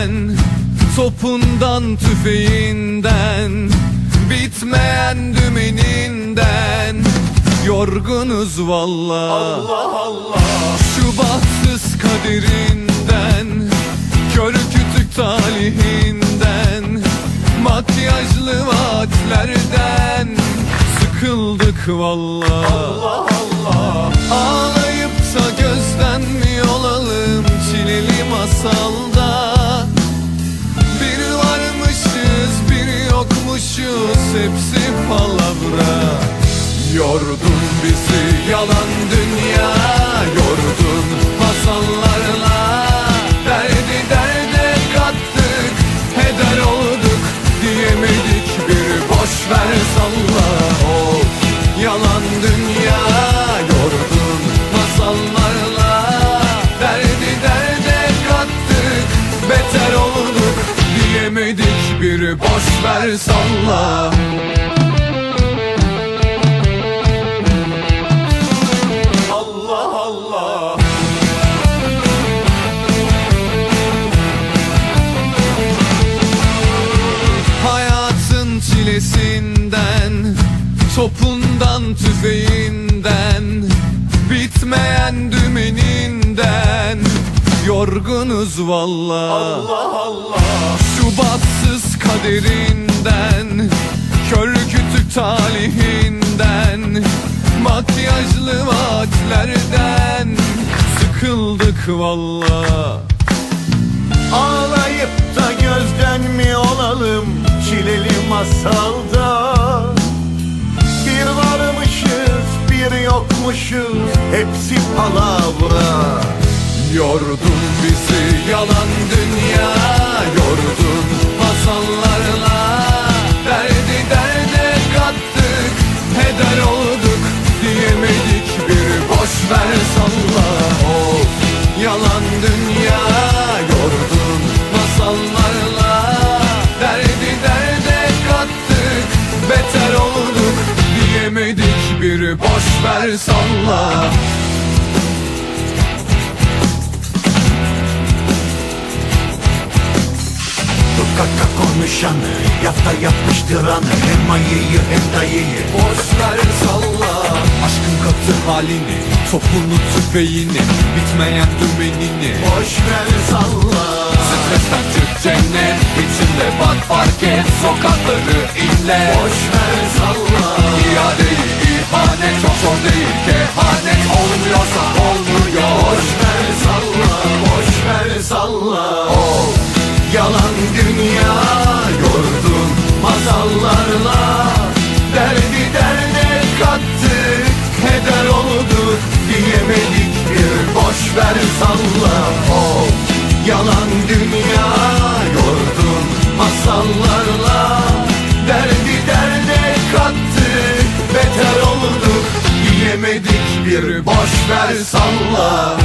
çilesinden Topundan tüfeğinden Bitmeyen dümeninden. Yorgunuz valla Allah Allah. Şu bahtsız kaderinden Kör kütük talihinden Makyajlı vaatlerden Sıkıldık valla Allah Allah. Ağlayıp da gözden mi olalım Çileli masalda yalan dünya Yordun masallarla. Derdi derde kattık Heder olduk diyemedik Bir boş ver salla. Of yalan dünya Yordun masallarla. Derdi derde kattık Beter olduk diyemedik Bir boş ver salla Topundan tüfeğinden Bitmeyen dümeninden. Yorgunuz valla Allah Allah. Şu bahtsız kaderinden Kör kütük talihinden Makyajlı vaatlerden Sıkıldık valla Ağlayıp da gözden mi olalım? Çileli masalda varmışız bir yokmuşuz hepsi palavra. Yordun bizi yalan dünya Yordun masallarla boş ver salla. Sokakta konuşanı yafta yapıştıranı Hem ayıyı hem dayıyı Boş ver salla. Aşkın katı halini Topunu tüfeğini Bitmeyen dümenini Boş ver salla. Stresten çık cennet içinde bak fark et Sokakları inle Boş değil kehanet Olmuyorsa olmuyor Boş ver salla Boş ver salla Yalan dünya yordun masallarla Derdi derde kattık Heder olduk diyemedik bir boş ver salla oh. Yalan bir boş ver salla